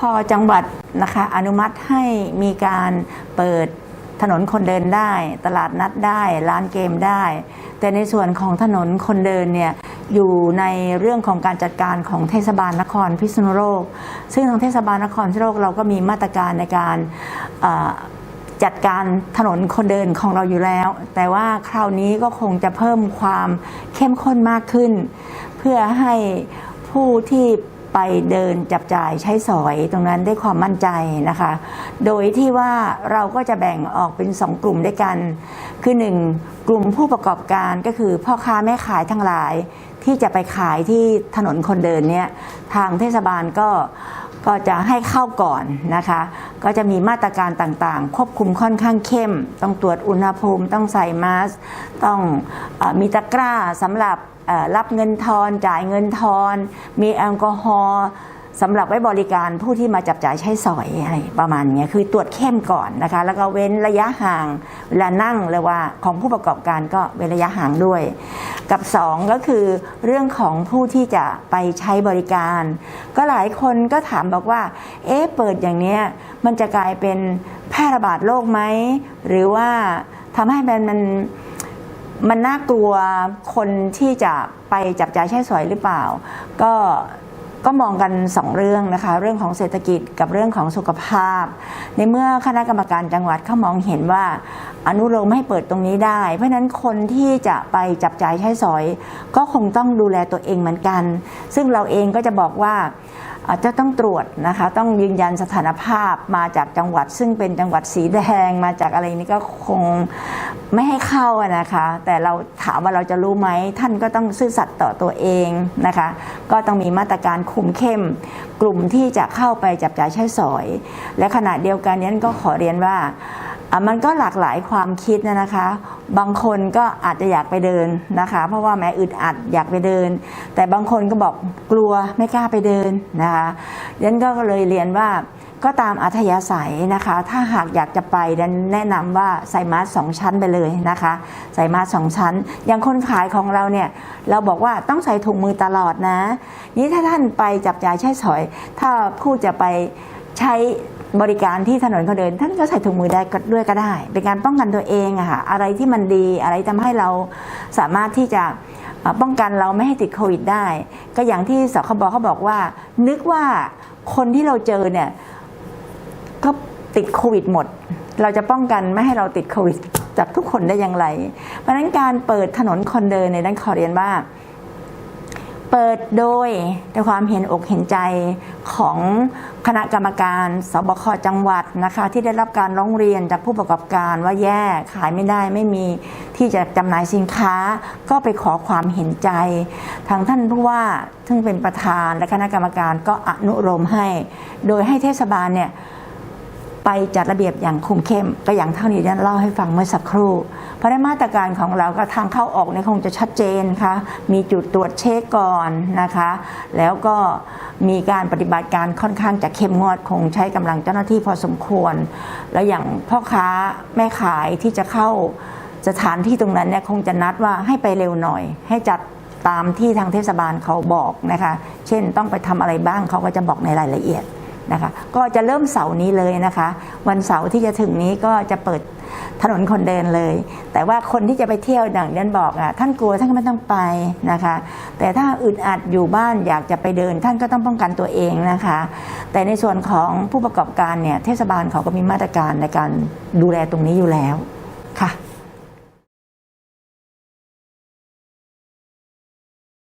พอจังหวัดนะคะอนุมัติให้มีการเปิดถนนคนเดินได้ ตลาดนัดได้ ร้านเกมได้ แต่ในส่วนของถนนคนเดินเนี่ยอยู่ในเรื่องของการจัดการของเทศบาลนครพิษณุโลก ซึ่งทางเทศบาลนครพิษณุโลกเราก็มีมาตรการในการจัดการถนนคนเดินของเราอยู่แล้ว แต่ว่าคราวนี้ก็คงจะเพิ่มความเข้มข้นมากขึ้น เพื่อให้ผู้ที่ ไปเดินจับจ่ายใช้สอยตรงนั้นได้ความมั่นใจนะคะ โดยที่ว่าเราก็จะแบ่งออกเป็นสองกลุ่มด้วยกัน คือหนึ่งกลุ่มผู้ประกอบการก็คือพ่อค้าแม่ขายทั้งหลายที่จะไปขายที่ถนนคนเดินเนี่ยทางเทศบาลก็ ก็จะให้เข้าก่อนนะคะ ก็จะมีมาตรการต่างๆ ควบคุมค่อนข้างเข้ม ต้องตรวจอุณหภูมิ ต้องใส่มาสก์ต้องอมีตะกร้าสำหรับรับเงินทอนจ่ายเงินทอน มีแอลกอฮอล์สำหรับไว้บริการผู้ที่มาจับจ่ายใช้สอยอะไรประมาณนี้คือตรวจเข้มก่อนนะคะ แล้วก็เว้นระยะห่างเวลานั่งเลยว่าของผู้ประกอบการก็เว้นระยะห่างด้วย กับสองก็คือเรื่องของผู้ที่จะไปใช้บริการ ก็หลายคนก็ถามบอกว่า เอ๊ะเปิดอย่างเนี้ยมันจะกลายเป็นแพร่ระบาดโรคไหม หรือว่าทำให้มันมันมันน่ากลัวคนที่จะไปจับจ่ายใช้สอยหรือเปล่า ก็ก็มองกันสองเรื่องนะคะ เรื่องของเศรษฐกิจกับเรื่องของสุขภาพ ในเมื่อคณะกรรมการจังหวัดเขามองเห็นว่า อนุโลมให้เปิดตรงนี้ได้ เพราะนั้นคนที่จะไปจับจ่ายใช้สอย ก็คงต้องดูแลตัวเองเหมือนกัน ซึ่งเราเองก็จะบอกว่าอาจจะต้องตรวจนะคะ ต้องยืนยันสถานภาพมาจากจังหวัด ซึ่งเป็นจังหวัดสีแดงมาจากอะไรนี่ก็คงไม่ให้เข้านะคะ แต่เราถามว่าเราจะรู้ไหมท่านก็ต้องซื่อสัตย์ต่อตัวเองนะคะ ก็ต้องมีมาตรการคุมเข้ม กลุ่มที่จะเข้าไปจับจ่ายใช้สอย และขณะเดียวกันนี้ก็ขอเรียนว่า มันก็หลากหลายความคิดนะนะคะ บางคนก็อาจจะอยากไปเดินนะคะ เพราะว่าแม้อึดอัดอยากไปเดิน แต่บางคนก็บอกกลัวไม่กล้าไปเดินนะคะดันก็เลยเรียนว่าก็ตามอัธยาศัยนะคะ ถ้าหากอยากจะไปดันแนะนำว่าใส่มาสก์สองชั้นไปเลยนะคะ ใส่มาสก์สองชั้น อย่างคนขายของเราเนี่ย เราบอกว่าต้องใส่ถุงมือตลอดนะ นี่ถ้าท่านไปจับจ่ายใช้สอย ถ้าผู้จะไปใช้ บริการที่ถนนคนเดินท่านก็ใส่ถุงมือได้ก็ด้วยก็ได้ เป็นการป้องกันตัวเองอะค่ะอะไรที่มันดีอะไรทำให้เราสามารถที่จะป้องกันเราไม่ให้ติดโควิดได้ ก็อย่างที่สคบเขาบอกว่า นึกว่าคนที่เราเจอเนี่ยก็ติดโควิดหมด เราจะป้องกันไม่ให้เราติดโควิดจากทุกคนได้อย่างไร เพราะนั้นการเปิดถนนคนเดินในยนั้นขอเรียนว่า เปิดโดยด้วยความเห็นอกเห็นใจของคณะกรรมการสบคจังหวัดนะคะที่ได้รับการร้องเรียนจากผู้ประกอบการว่าแย่ขายไม่ได้ไม่มีที่จะจำหน่ายสินค้า ก็ไปขอความเห็นใจทางท่านผู้ว่าซึ่งเป็นประธานและคณะกรรมการก็อนุโลมให้ โดยให้เทศบาลเนี่ย ไปจัดระเบียบอย่างคุมเข้มก็อย่างเท่านี้ที่เล่าให้ฟังเมื่อสักครู่ เพราะในมาตรการของเราก็ทางเข้าออกเนี่ยคงจะชัดเจนค่ะมีจุดตรวจเช็คก่อนนะคะ แล้วก็มีการปฏิบัติการค่อนข้างจะเข้มงวดคงใช้กำลังเจ้าหน้าที่พอสมควร แล้วอย่างพ่อค้าแม่ขายที่จะเข้าสถานที่ตรงนั้นเนี่ยคงจะนัดว่าให้ไปเร็วหน่อย ให้จัดตามที่ทางเทศบาลเขาบอกนะคะ เช่นต้องไปทำอะไรบ้างเขาก็จะบอกในรายละเอียด นะคะ ก็จะเริ่มเสาร์นี้เลยนะคะ วันเสาร์ที่จะถึงนี้ก็จะเปิดถนนคนเดินเลย แต่ว่าคนที่จะไปเที่ยวดังเดนบอกอะท่านกลัวท่านก็ไม่ต้องไปนะคะ แต่ถ้าอึดอัดอยู่บ้านอยากจะไปเดิน ท่านก็ต้องป้องกันตัวเองนะคะ แต่ในส่วนของผู้ประกอบการเนี่ยเทศบาลเขาก็มีมาตรการในการดูแลตรงนี้อยู่แล้วค่ะ